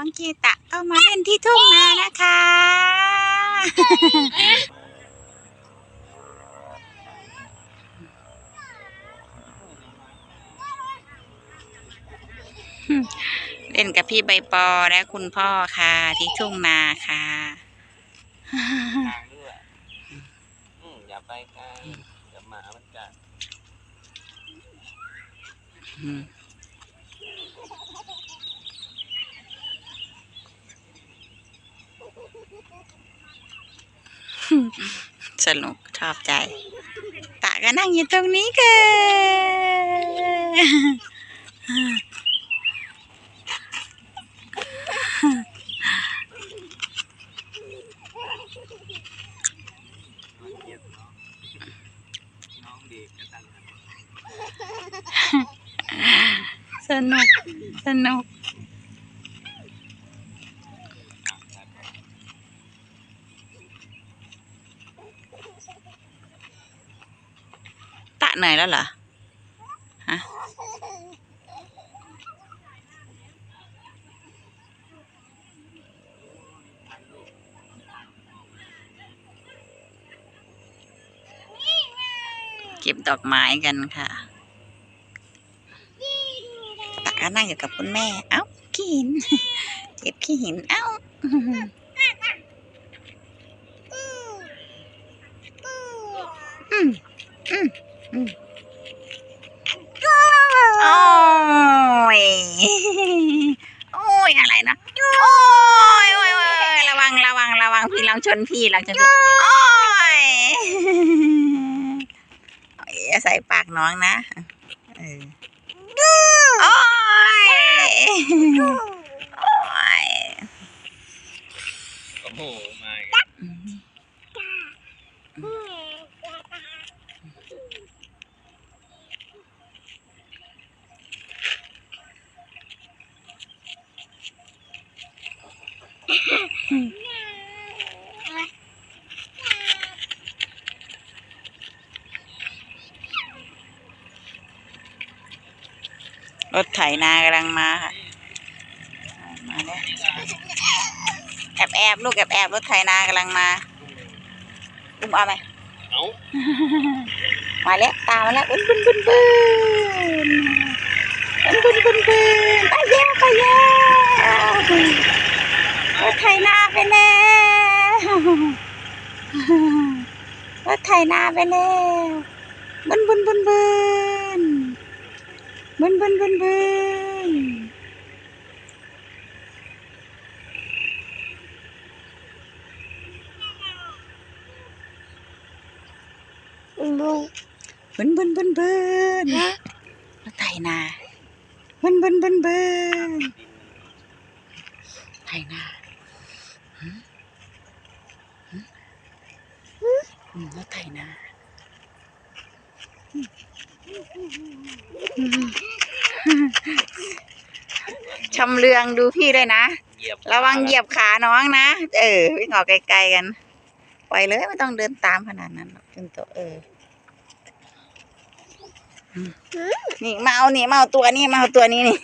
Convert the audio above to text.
องกีตะก็มาเล่นที่ทุ่งนานะคะ เล่นกับพี่ใบปอและคุณพ่อค่ะ ที่ทุ่งนาค่ะทางด้วยอืมอย่าไปไกลเดี๋ยวหมามันกัด อืม สนุกชอบใจ ตะก็นั่งอยู่ตรงนี้ค่ะสนุก สนุก เหนื่อยแล้วเหรอฮะเก็บดอกไม้กันค่ะตะก็นั่งอยู่กับคุณแม่ เอ้าขี้หิน เก็บขี้หิน เอ้าอืมอืม โอ้ย โอ้ยอะไรนะ โอ้ยโอ้ยโอ้ยระวังระวังระวังพี่ลองชนพี่ลองชนพี่โอ้ยอย่าใส่ปากน้องนะ โอ้ย รถไถนากำลังมาค่ะ มาแล้วแอบแอบลูกแอบแอบรถไถนากำลังมา อุ้มเอาไหมมาแล้วตามมาแล้วบุนบุนบุนบุนบุนบุนบุนไปแล้วไปแล้ว รถไถนาไปแล้วรถไถนาไปแล้วบุนบุนบุนบุนบุนบุนบุนบุนลุงบึนบึนบึนบึนรถไถนาบึนบึนบึนบึนไถนา หึหึอืมรถไถนาชำเลืองดูพี่ด้วยนะ ระวังเหยียบขาน้องนะ เออวิ่งออกไกลๆกัน ปล่อยเลยไม่ต้องเดินตามขนาดนั้นหรอกจนตัวเออ นี่มาเอานี่มาเอาตัวนี้มาเอาตัวนี้นี่